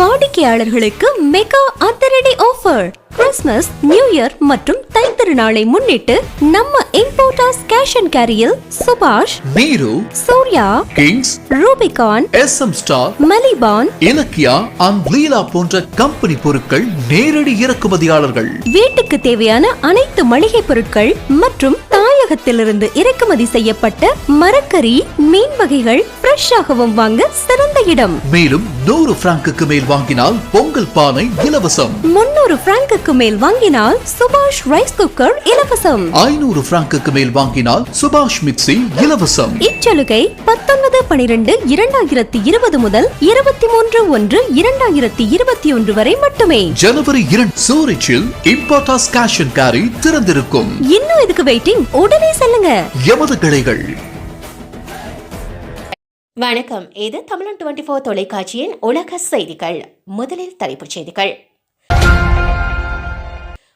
வாடிக்கையாளர்களுக்கு மெகா அதிரடி offer Christmas new year மற்றும் தைத்திருநாளை முன்னிட்டு நம்ம இம்போர்ட்டாஸ் கேஷ் அண்ட் கேரியில் சுபாஷ் நீரு Surya kings Rubicon S M star மலிபான் Ilakkiya and Leela போன்ற கம்பெனி பொருட்கள் நேரடி இறக்குமதியாளர்கள். வீட்டுக்கு தேவையான அனைத்து மளிகை பொருட்கள் மற்றும் தாயகத்திலிருந்து இறக்குமதி செய்யப்பட்ட மரக்கறி மீன் வகைகள் ஃப்ரெஷ்ஷாகவும் வாங்க சிறந்த இடம். மேலும் நூறு பிராங்குக்கு மேல் வாங்கினால் பொங்கல் பானை இலவசம். முன்னூறு பிராங்குக்கு மேல் வாங்கினால் சுபாஷ் ரைஸ் குக்கர் இலவசம். ஐநூறு பிராங்குக்கு மேல் வாங்கினால் சுபாஷ் மிக்சி இலவசம். இச்சலுகை பத்தொன்பது பனிரெண்டு இரண்டாயிரத்தி இருபது முதல் இருபத்தி மூன்று ஒன்று இரண்டாயிரத்தி இருபத்தி ஒன்று வரை மட்டுமே. ஜனவரி இரண்டு சூரிச்சில் இம்பார்டாஸ் கேஷ் அண்ட் கேரி திறந்திருக்கும். இன்னும் இதுக்கு வெயிட்டிங் உடனே செல்லுங்க. எமது கிளைகள். வணக்கம். இது தமிழன் டுவெண்டி ஃபோர் தொலைக்காட்சியின் உலக செய்திகள். முதலில் தலைப்புச் செய்திகள்.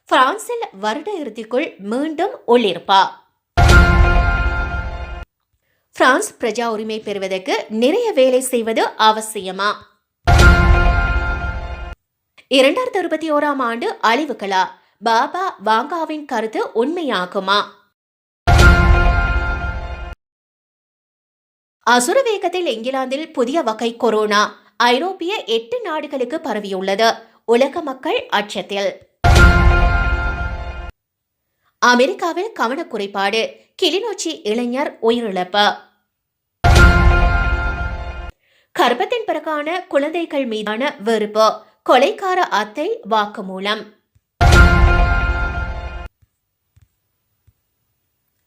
பிரான்சில் வருட இறுதிக்குள் மீண்டும் ஒளிர்ப்பா. பிரான்ஸ் பிரஜா உரிமை பெறுவதற்கு நிறைய வேலை செய்வது அவசியமா? இரண்டாயிரத்தி இருபத்தி ஓராம் ஆண்டு அழிவுகளா பாபா வாங்காவின் கருத்து உண்மையாகுமா? அசுர வேகத்தில் இங்கிலாந்தில் புதிய வகை கொரோனா. ஐரோப்பிய எட்டு நாடுகளுக்கு பரவியுள்ளது. உலக மக்கள் அச்சத்தில். அமெரிக்காவில் கவனக்குறைபாடு கிளிநொச்சி இளைஞர் உயிரிழப்பு. கர்ப்பத்தின் பிறகான குழந்தைகள் மீதான வெறுப்பு. கொலைக்கார அத்தை வாக்குமூலம்.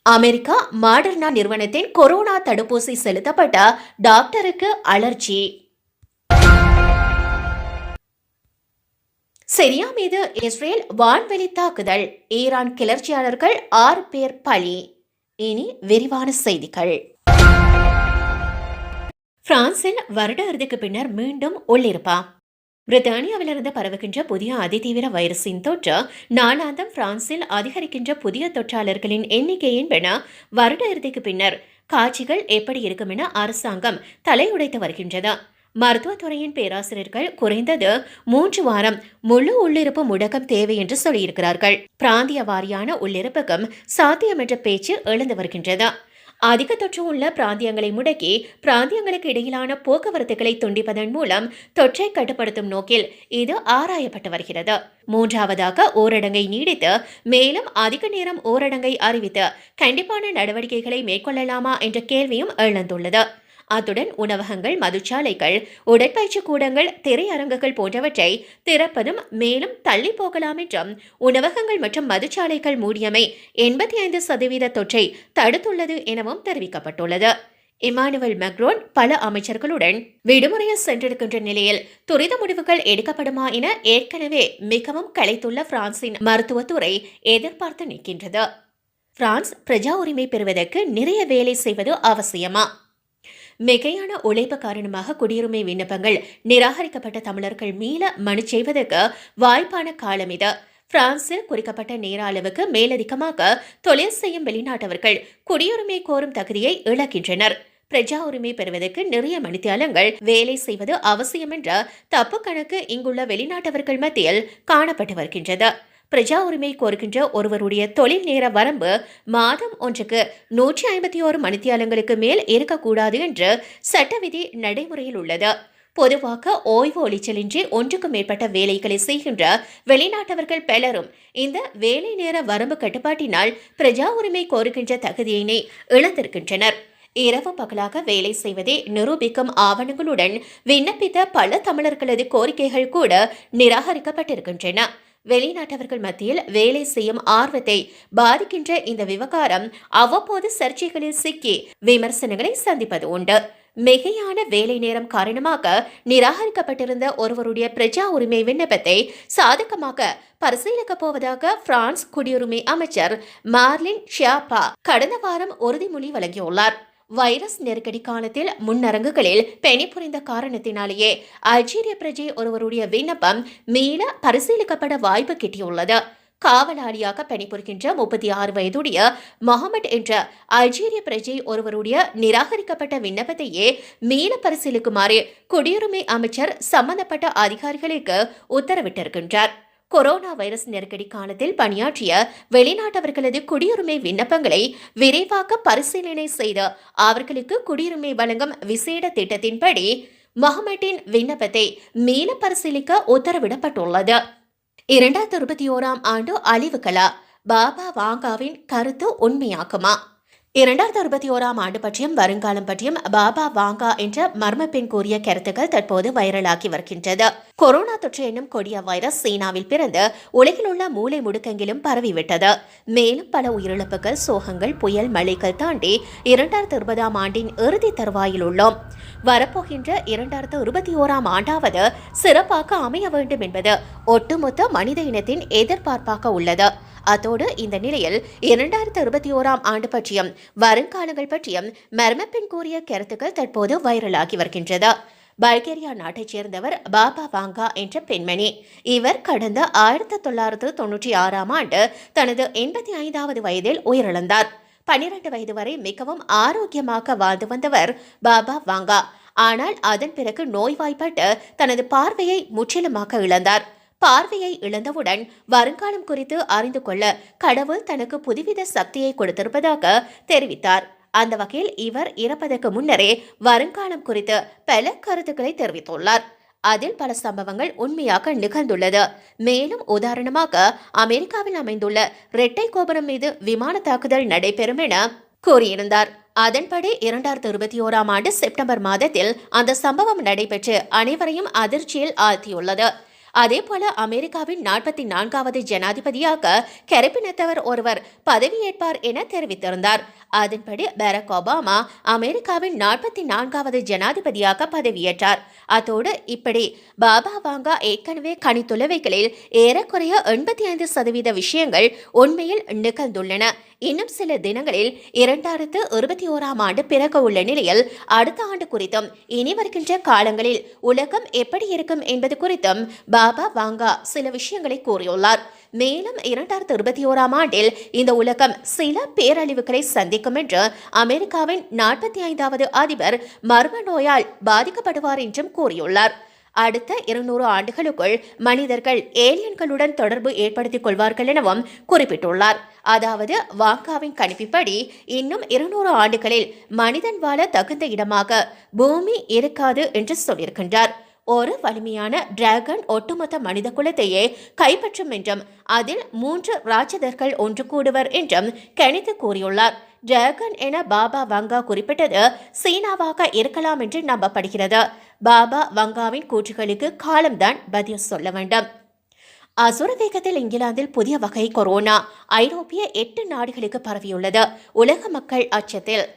அமெரிக்கா மாடர்னா நிறுவனத்தின் கொரோனா தடுப்பூசி செலுத்தப்பட்ட டாக்டருக்கு அலர்ஜி. சிரியா மீது இஸ்ரேல் வான்வெளி தாக்குதல். ஈரான் கிளர்ச்சியாளர்கள் ஆறு பேர் பலி. இனி விரிவான செய்திகள். பிரான்சில் வருட இறுதிக்கு பின்னர் மீண்டும் உள்ளிருப்பா. பிரித்தானியாவிலிருந்து பரவுகின்ற புதிய அதிதீவிர வைரஸின் தொற்று நாளாந்தம் பிரான்சில் அதிகரிக்கின்ற புதிய தொற்றாளர்களின் எண்ணிக்கையின் பென வருட இறுதிக்கு பின்னர் காட்சிகள் எப்படி இருக்கும் என அரசாங்கம் தலையுடைத்து வருகின்றது. மருத்துவத்துறையின் பேராசிரியர்கள் குறைந்தது மூன்று வாரம் முழு உள்ளிருப்பு முடக்கம் தேவை என்று சொல்லியிருக்கிறார்கள். பிராந்திய வாரியான உள்ளிருப்புக்கும் சாத்தியமற்ற பேச்சு எழுந்து வருகின்றது. அதிக தொற்று உள்ள பிராந்தியங்களை முடக்கி பிராந்தியங்களுக்கு இடையிலான போக்குவரத்துகளை துண்டிப்பதன் மூலம் தொற்றை கட்டுப்படுத்தும் நோக்கில் இது ஆராயப்பட்டு வருகிறது. மூன்றாவதாக ஊரடங்கை நீடித்து மேலும் அதிக நேரம் ஊரடங்கை அறிவித்து கண்டிப்பான நடவடிக்கைகளை மேற்கொள்ளலாமா என்ற கேள்வியும் எழுந்துள்ளது. அத்துடன் உணவகங்கள் மதுச்சாலைகள் உடற்பயிற்சி கூடங்கள் திரையரங்குகள் போன்றவற்றை திறப்பதும் மேலும் தள்ளி போகலாம் என்றும் உணவகங்கள் மற்றும் மதுச்சாலைகள் மூடியமை எண்பத்தி ஐந்து சதவீத தொற்றை தடுத்துள்ளது எனவும் தெரிவிக்கப்பட்டுள்ளது. இமானுவல் மெக்ரோன் பல அமைச்சர்களுடன் விடுமுறையில் சென்றிருக்கின்ற நிலையில் துரித முடிவுகள் எடுக்கப்படுமா என ஏற்கனவே மிகவும் களைத்துள்ள பிரான்சின் மருத்துவத்துறை எதிர்பார்த்து நிற்கின்றது. பிரான்ஸ் பிரஜா உரிமை பெறுவதற்கு நிறைய வேலை செய்வது அவசியமா? மிகையான உழைப்பு காரணமாக குடியுரிமை விண்ணப்பங்கள் நிராகரிக்கப்பட்ட தமிழர்கள் மீள மனு செய்வதற்கு வாய்ப்பான காலம் இது. பிரான்சில் குறிக்கப்பட்ட நேர அளவுக்கு மேலதிகமாக தொழில் செய்யும் வெளிநாட்டவர்கள் குடியுரிமை கோரும் தகுதியை இழக்கின்றனர். பிரஜா உரிமை பெறுவதற்கு நிறைய மணித்தியாலங்கள் வேலை செய்வது அவசியம் என்ற தப்பு கணக்கு இங்குள்ள வெளிநாட்டவர்கள் மத்தியில் காணப்பட்டு வருகின்றது. பிரஜா உரிமை கோருகின்ற ஒருவருடைய தொழில் நேர வரம்பு மாதம் ஒன்றுக்கு நூற்றி ஐம்பத்தி ஓரு மணித்தியாலங்களுக்கு மேல் இருக்கக்கூடாது என்று சட்ட விதி நடைமுறையில் உள்ளது. பொதுவாக ஓய்வு ஒளிச்சலின்றி ஒன்றுக்கும் மேற்பட்ட வேலைகளை செய்கின்ற வெளிநாட்டவர்கள் பலரும் இந்த வேலை நேர வரம்பு கட்டுப்பாட்டினால் பிரஜா உரிமை கோருகின்ற தகுதியினை இழந்திருக்கின்றனர். இரவு பகலாக வேலை செய்வதை நிரூபிக்கும் ஆவணங்களுடன் விண்ணப்பித்த பல தமிழர்களது கோரிக்கைகள் கூட நிராகரிக்கப்பட்டிருக்கின்றன. வெளிநாட்டவர்கள் மத்தியில் வேலை செய்யும் ஆர்வத்தை பாதிக்கின்ற இந்த விவகாரம் அவ்வப்போது சர்ச்சைகளில் சிக்கி விமர்சனங்களை சந்திப்பது உண்டு. மிகையான வேலை நேரம் காரணமாக நிராகரிக்கப்பட்டிருந்த ஒருவருடைய பிரஜா உரிமை விண்ணப்பத்தை சாதகமாக பரிசீலிக்கப் போவதாக பிரான்ஸ் குடியுரிமை அமைச்சர் மார்லின் ஷியாப்பா கடந்த வாரம் உறுதிமொழி வழங்கியுள்ளார். வைரஸ் நெருக்கடி காலத்தில் முன்னரங்குகளில் பணிபுரிந்த காரணத்தினாலேயே அல்ஜீரிய பிரஜை ஒருவருடைய விண்ணப்பம் மீள பரிசீலிக்கப்பட வாய்ப்பு கிட்டியுள்ளது. காவலாளியாக பணிபுரிகின்ற முப்பத்தி ஆறு வயதுடைய மொஹமட் என்ற அல்ஜீரிய பிரஜை ஒருவருடைய நிராகரிக்கப்பட்ட விண்ணப்பத்தையே மீள பரிசீலிக்குமாறு குடியுரிமை அமைச்சர் சம்பந்தப்பட்ட அதிகாரிகளுக்கு உத்தரவிட்டிருக்கின்றார். கொரோனா வைரஸ் நெருக்கடி காலத்தில் பணியாற்றிய வெளிநாட்டவர்களது குடியுரிமை விண்ணப்பங்களை விரைவாக பரிசீலனை செய்து அவர்களுக்கு குடியுரிமை வழங்கும் விசேட திட்டத்தின்படி மொஹமெட்டின் விண்ணப்பத்தை மீள பரிசீலிக்க உத்தரவிடப்பட்டுள்ளது. இரண்டாயிரத்தி இருபத்தி ஓராம் ஆண்டு அழிவுகளா பாபா வாங்காவின் கருத்து உண்மையாக்குமா இரண்டாயிரத்தி இருபத்தி ஓராம் ஆண்டு பற்றியும் வருங்காலம் பற்றியும் பாபா வாங்கா என்ற மர்ம பெண் கூறிய கருத்துக்கள் தற்போது வைரலாகி வருகின்றது. கொரோனா தொற்று என்னும் கொடிய வைரஸ் சீனாவில் பிறந்து உலகில் உள்ள மூளை முடுக்கெங்கிலும் பரவிவிட்டது. மேலும் பல உயிரிழப்புகள் சோகங்கள் புயல் மழைகள் தாண்டி இரண்டாயிரத்தி இருபதாம் ஆண்டின் இறுதி தருவாயில் உள்ளோம். வரப்போகின்ற இரண்டாயிரத்து இருபத்தி ஓராம் ஆண்டாவது சிறப்பாக அமைய வேண்டும் என்பது ஒட்டுமொத்த மனித இனத்தின் எதிர்பார்ப்பாக உள்ளது. அத்தோடு இந்த நிலையில் இரண்டாயிரத்து இருபத்தி ஓராம் ஆண்டு பற்றியும் வருங்காலங்கள் பற்றியும் மர்மப்பெண் கூறிய கருத்துக்கள் தற்போது வைரலாகி வருகின்றது. பல்கேரியா நாட்டைச் சேர்ந்தவர் பாபா வாங்கா என்ற பெண்மணி. இவர் கடந்த ஆயிரத்தி தொள்ளாயிரத்து தொன்னூற்றி ஆறாம் ஆண்டு தனது எண்பத்தி ஐந்தாவது வயதில் உயிரிழந்தார். பன்னிரண்டு வயது வரை மிகவும் ஆரோக்கியமாக வாழ்ந்து வந்தவர் பாபா வாங்கா. ஆனால் அதன் பிறகு நோய்வாய்ப்பட்டு தனது பார்வையை முற்றிலுமாக இழந்தார். பார்வையை இழந்தவுடன் வருங்காலம் குறித்து அறிந்து கொள்ள கடவுள் தனக்கு புதுவித சக்தியை கொடுத்திருப்பதாக தெரிவித்தார். அந்த வகையில் இவர் இறப்பதற்கு முன்னரே வருங்காலம் குறித்து பல கருத்துக்களை தெரிவித்துள்ளார். அதில் பல சம்பவங்கள் உண்மையாக நிகழ்ந்துள்ளது. மேலும் உதாரணமாக அமெரிக்காவில் அமைந்துள்ள இரட்டை கோபுரம் மீது விமான தாக்குதல் நடைபெறும் என கூறியிருந்தார். அதன்படி இரண்டாயிரத்தி இருபத்தி ஓராம் ஆண்டு செப்டம்பர் மாதத்தில் அந்த சம்பவம் நடைபெற்று அனைவரையும் அதிர்ச்சியில் ஆழ்த்தியுள்ளது. அதேபோல அமெரிக்காவின் நாற்பத்தி நான்காவது ஜனாதிபதியாக கெரப்பினத்தவர் ஒருவர் பதவியேற்பார் என தெரிவித்திருந்தார். அதன்படி பராக் ஒபாமா அமெரிக்காவின் நாற்பத்தி நான்காவது ஜனாதிபதியாக பதவியேற்றார். அதோடு இப்படி பாபா வாங்கா ஏற்கனவே கணித்துள்ளவைகளில் ஏறக்குறைய எண்பத்தி ஐந்து சதவீத விஷயங்கள் உண்மையில் நிகழ்ந்துள்ளன. இன்னும் சில தினங்களில் இரண்டாயிரத்து இருபத்தி ஓராம் ஆண்டு பிறக்க உள்ள நிலையில் அடுத்த ஆண்டு குறித்தும் இனி வருகின்ற காலங்களில் உலகம் எப்படி இருக்கும் என்பது குறித்தும் பாபா வாங்கா சில விஷயங்களை கூறியுள்ளார். மேலும் இரண்டாயிரத்தி இருபத்தி ஓராம் ஆண்டில் இந்த உலகம் சில பேரழிவுகளை சந்திக்கும் என்று அமெரிக்காவின் நாற்பத்தி ஐந்தாவது அதிபர் மர்ம நோயால் பாதிக்கப்படுவார் என்றும் கூறியுள்ளார். அடுத்த இருநூறு ஆண்டுகளுக்குள் மனிதர்கள் ஏலியன்களுடன் தொடர்பு ஏற்படுத்திக் கொள்வார்கள் எனவும் குறிப்பிட்டுள்ளார். அதாவது வாங்காவின் கணிப்பின்படி இன்னும் இருநூறு ஆண்டுகளில் மனிதன் வாழ தகுந்த இடமாக பூமி இருக்காது என்று சொல்லியிருக்கின்றார். ஒரு வலிமையான டிராகன் ஒட்டுமொத்த மனித குலத்தையே கைப்பற்றும் என்றும் அதில் மூன்று ராட்சதர்கள் ஒன்று கூடுவர் என்றும் கணித்து கூறியுள்ளார். டிராகன் என பாபா வங்கா குறிப்பிட்டது சீனாவாக இருக்கலாம் என்று நம்பப்படுகிறது. பாபா வங்காவின் கூற்றுகளுக்கு காலம்தான் பதில் சொல்ல வேண்டும். அசுர வேகத்தில் இங்கிலாந்தில் புதிய வகை கொரோனா ஐரோப்பிய எட்டு நாடுகளுக்கு பரவியுள்ளது. உலக மக்கள் அச்சத்தில்.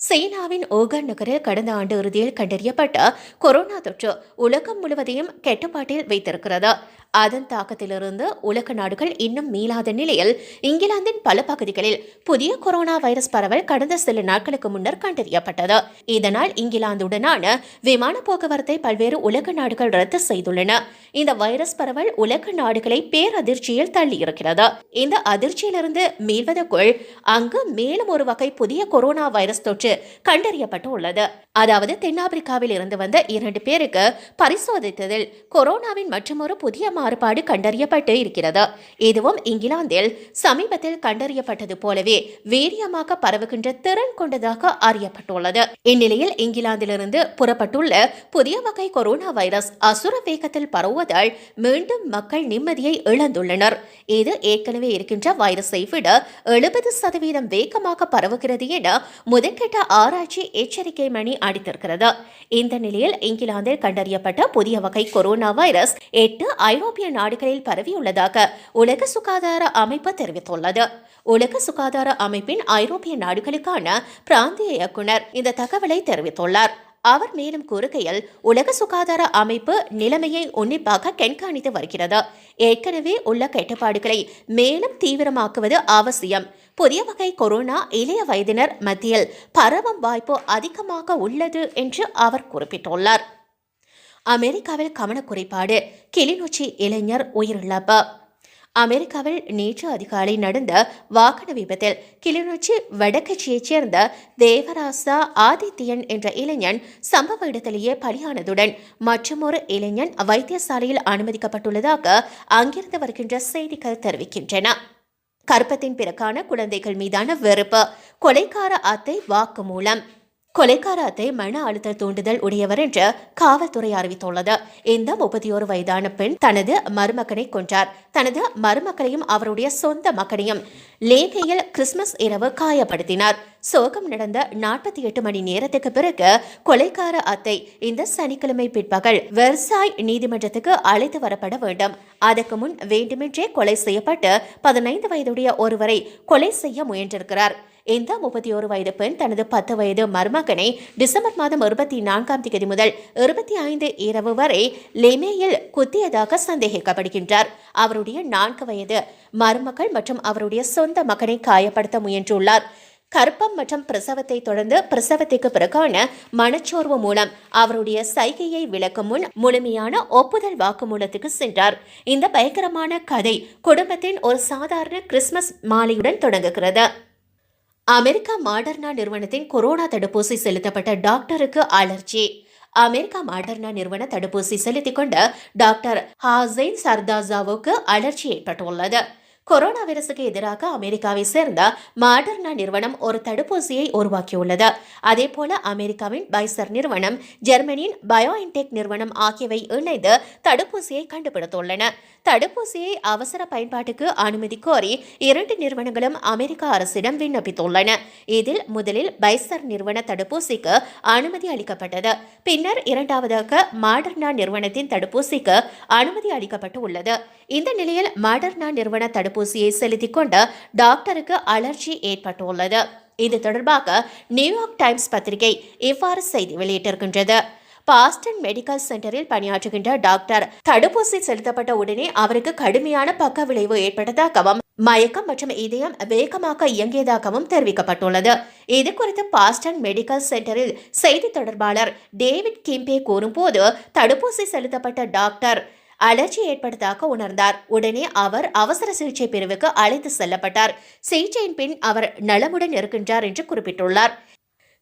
சீனாவின் ஓகன் நகரில் கடந்த ஆண்டு இறுதியில் கண்டறியப்பட்ட கொரோனா தொற்று உலகம் முழுவதையும் கட்டுப்பாட்டில் வைத்திருக்கிறது. அதன் தாக்கத்திலிருந்து உலக நாடுகள் இன்னும் மீளாத நிலையில் இங்கிலாந்தின் பல பகுதிகளில் புதிய கொரோனா வைரஸ் பரவல் கடந்த சில நாட்களுக்கு முன்னர் கண்டறியப்பட்டது. இதனால் இங்கிலாந்துடனான விமான போக்குவரத்தை பல்வேறு உலக நாடுகள் ரத்து செய்துள்ளன. இந்த வைரஸ் பரவல் உலக நாடுகளை பேரதிர்ச்சியில் தள்ளியிருக்கிறது. இந்த அதிர்ச்சியிலிருந்து மீள்வதற்குள் அங்கு மேலும் ஒரு வகை புதிய கொரோனா வைரஸ் தொற்று கண்டறியப்பட்டு உள்ளது அதாவது தென்னாப்பிரிக்காவில் இருந்து வந்த இரண்டு பேருக்கு பரிசோதித்ததில் கொரோனாவின் மற்றொரு புதிய மாறுபாடு கண்டறியப்பட்டு இருக்கிறது. இதுவும் இங்கிலாந்தில் சமீபத்தில் கண்டறியப்பட்டது போலவே வீரியமாக பரவுகின்ற திறன் கொண்டதாக அறியப்பட்டுள்ளது. இந்நிலையில் இங்கிலாந்திலிருந்து புறப்பட்டுள்ள புதிய வகை கொரோனா வைரஸ் அசுர வேகத்தில் பரவுவதால் மீண்டும் மக்கள் நிம்மதியை இழந்துள்ளனர். இது ஏற்கனவே இருக்கின்ற வைரஸை விட எழுபது சதவீதம் வேகமாக பரவுகிறது என முதற்கட்ட ஆராய்ச்சி எச்சரிக்கை மணி அடித்திருக்கிறது. இந்த நிலையில் இங்கிலாந்தில் கண்டறியப்பட்ட புதிய வகை கொரோனா வைரஸ் எட்டு ஐரோப்பிய நாடுகளில் பரவியுள்ளதாக உலக சுகாதார அமைப்பு தெரிவித்துள்ளது. உலக சுகாதார அமைப்பின் ஐரோப்பிய நாடுகளுக்கான பிராந்திய இயக்குனர் இந்த தகவலை தெரிவித்துள்ளார். அவர் மேலும் கூறுகையில் உலக சுகாதார அமைப்பு நிலைமையை உன்னிப்பாக கண்காணித்து வருகிறது. ஏற்கனவே உள்ள கட்டுப்பாடுகளை மேலும் தீவிரமாக்குவது அவசியம். புதிய வகை கொரோனா இளைய வயதினர் மத்தியில் பரவும் வாய்ப்பு அதிகமாக உள்ளது என்று அவர் குறிப்பிட்டுள்ளார். அமெரிக்காவில் கவனக்குறைபாடு. கிளிநொச்சி இளைஞர் உயிரிழப்பு. அமெரிக்காவில் நேற்று அதிகாலை நடந்த வாகன விபத்தில் கிளிநொச்சி வடக்கட்சியைச் சேர்ந்த தேவராசா ஆதித்யன் என்ற இளைஞன் சம்பவ இடத்திலேயே பலியானதுடன் மற்றொரு இளைஞன் வைத்தியசாலையில் அனுமதிக்கப்பட்டுள்ளதாக அங்கிருந்து வருகின்ற செய்திகள் தெரிவிக்கின்றன. கற்பத்தின் பிறக்கான குழந்தைகள் மீதான வெறுப்பு. கொலைக்கார அத்தை வாக்குமூலம். கொலைக்கார அத்தை மன அழுத்த தூண்டுதல் உடையவர் என்று காவல்துறை அறிவித்துள்ளது. இந்த முப்பத்தி ஒரு வயதான பெண் தனது மருமகனை கொன்றார். தனது மருமக்களையும் அவருடைய சொந்த மகனையும் லேகையில் கிறிஸ்துமஸ் இரவு காயப்படுத்தினார். சோகம் நடந்த நாற்பத்தி எட்டு மணி நேரத்துக்கு பிறகு கொலைக்கார அத்தை இந்த சனிக்கிழமை பிற்பகல் வெர்சாய் நீதிமன்றத்துக்கு அழைத்து வரப்பட வேண்டும். அதற்கு முன் வேண்டுமென்றே கொலை செய்யப்பட்டு பதினைந்து வயதுடைய ஒருவரை கொலை செய்ய முயன்றிருக்கிறார். இந்த முப்பத்தி ஒரு வயது பெண் தனது பத்து வயது மருமகனை டிசம்பர் மாதம் இருபத்தி நான்காம் தேதி முதல் இருபத்தி ஐந்து இரவு வரை லெமேயில் குத்தியதாக சந்தேகிக்கப்படுகின்றார். அவருடைய நான்கு வயது மருமகள் மற்றும் அவருடைய சொந்த மகனை காயப்படுத்த முயன்றுள்ளார். கர்ப்பம் மற்றும் பிரசவத்தை தொடர்ந்து பிரசவத்துக்கு பிறகான மனச்சோர்வு மூலம் அவருடைய சைகையை விளக்கும் முன் முழுமையான ஒப்புதல் வாக்குமூலத்துக்கு சென்றார். இந்த பயங்கரமான கதை குடும்பத்தின் ஒரு சாதாரண கிறிஸ்துமஸ் மாலையுடன் தொடங்குகிறது. அமெரிக்கா மாடர்னா நிறுவனத்தின் கொரோனா தடுப்பூசி செலுத்தப்பட்ட டாக்டருக்கு அலர்ஜி. அமெரிக்கா மாடர்னா நிறுவன தடுப்பூசி செலுத்திக் கொண்ட டாக்டர் ஹாசைன் சர்தாசாவுக்கு அலர்ஜி ஏற்பட்டுள்ளது. கொரோனா வைரஸுக்கு எதிராக அமெரிக்காவை சேர்ந்த மாடர்னா நிறுவனம் ஒரு தடுப்பூசியை உருவாக்கியுள்ளது. அதேபோல அமெரிக்காவின் பைசர் நிறுவனம் ஜெர்மனியின் பயோஇன்டெக் நிறுவனம் ஆகியவை இணைந்து தடுப்பூசியை கண்டுபிடித்துள்ளன. தடுப்பூசியை அவசர பயன்பாட்டுக்கு அனுமதி கோரி இரண்டு நிறுவனங்களும் அமெரிக்க அரசிடம் விண்ணப்பித்துள்ளன. இதில் முதலில் பைசர் நிறுவன தடுப்பூசிக்கு அனுமதி அளிக்கப்பட்டது. பின்னர் இரண்டாவதாக மாடர்னா நிறுவனத்தின் தடுப்பூசிக்கு அனுமதி அளிக்கப்பட்டு உள்ளது. இந்த நிலையில் மடர்னா நிறுவன தடுப்பூசியை செலுத்திக் கொண்ட டாக்டருக்கு அலர்ஜி ஏற்பட்டுள்ளது. இது தொடர்பாக நியூயார்க் டைம்ஸ் பத்திரிகை இவ்வாறு செய்தி வெளியிட்டிருக்கின்றது. பாஸ்டன் மெடிக்கல் சென்டரில் பணியாற்றுகின்ற டாக்டர் தடுப்பூசி செலுத்தப்பட்ட உடனே அவருக்கு கடுமையான பக்க விளைவு ஏற்பட்டதாகவும் மயக்கம் மற்றும் இதயம் வேகமாக இயங்கியதாகவும் தெரிவிக்கப்பட்டுள்ளது. இது குறித்து பாஸ்டன் மெடிக்கல் சென்டரில் செய்தி தொடர்பாளர் டேவிட் கிம்பே கூறும்போது தடுப்பூசி செலுத்தப்பட்ட டாக்டர் அலர்ஜி ஏற்பட்டதாக உணர்ந்தார். உடனே அவர் அவசர சிகிச்சை பிரிவுக்கு அழைத்து செல்லப்பட்டார். சிகிச்சையின் பின் அவர் நலமுடன் இருக்கின்றார் என்று குறிப்பிட்டுள்ளார்.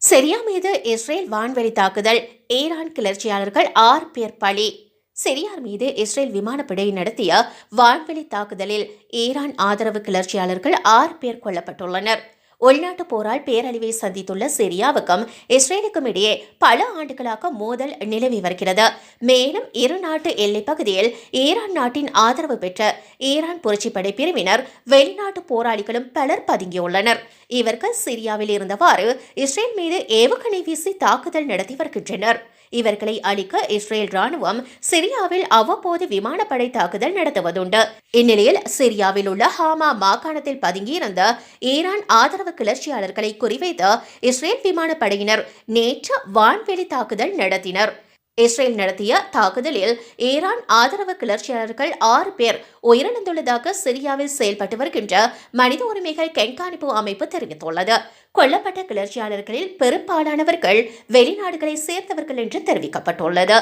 சிரியா மீது இஸ்ரேல் வான்வெளி தாக்குதல் ஈரான் கிளர்ச்சியாளர்கள் ஆறு பேர் பலி. சிரியார் மீது இஸ்ரேல் விமானப்படை நடத்திய வான்வெளி தாக்குதலில் ஈரான் ஆதரவு கிளர்ச்சியாளர்கள் ஆறு பேர் கொல்லப்பட்டுள்ளனர். உள்நாட்டு போரால் பேரழிவை சந்தித்துள்ள சிரியாவுக்கும் இஸ்ரேலுக்கும் இடையே பல ஆண்டுகளாக மோதல் நிலவி வருகிறது. மேலும் இரு நாட்டு எல்லைப் பகுதியில் ஈரான் நாட்டின் ஆதரவு பெற்ற ஈரான் புரட்சிப்படை பிரிவினர் வெளிநாட்டு போராளிகளும் பலர் பதுங்கியுள்ளனர். இவர்கள் சிரியாவில் இருந்தவாறு இஸ்ரேல் மீது ஏவுகணை வீசி தாக்குதல் நடத்தி வருகின்றனர். இவர்களை அழிக்க இஸ்ரேல் ராணுவம் சிரியாவில் அவ்வப்போது விமானப்படை தாக்குதல் நடத்துவதுண்டு. இந்நிலையில் சிரியாவில் உள்ள ஹாமா மாகாணத்தில் பதுங்கியிருந்த ஈரான் ஆதரவு கிளர்ச்சியாளர்களை குறிவைத்து இஸ்ரேல் விமானப்படையினர் நேற்று வான்வெளி தாக்குதல் நடத்தினர். இஸ்ரேல் நடத்திய தாக்குதலில் ஈரான் ஆதரவு கிளர்ச்சியாளர்கள் ஆறு பேர் உயிரிழந்துள்ளதாக சிரியாவில் செயல்பட்டு வருகின்ற மனித உரிமைகள் கண்காணிப்பு அமைப்பு தெரிவித்துள்ளது. கொல்லப்பட்ட கிளர்ச்சியாளர்களில் பெரும்பாலானவர்கள் வெளிநாடுகளை சேர்ந்தவர்கள் என்று தெரிவிக்கப்பட்டுள்ளது.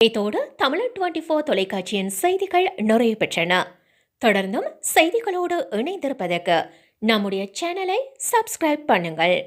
இதோடு தமிழர் டுவெண்டி ஃபோர் தொலைக்காட்சியின் செய்திகள் நிறைவு பெற்றன. தொடர்ந்தும் செய்திகளோடு இணைந்திருப்பதற்கு நம்முடைய சேனலை சப்ஸ்கிரைப் பண்ணுங்கள்.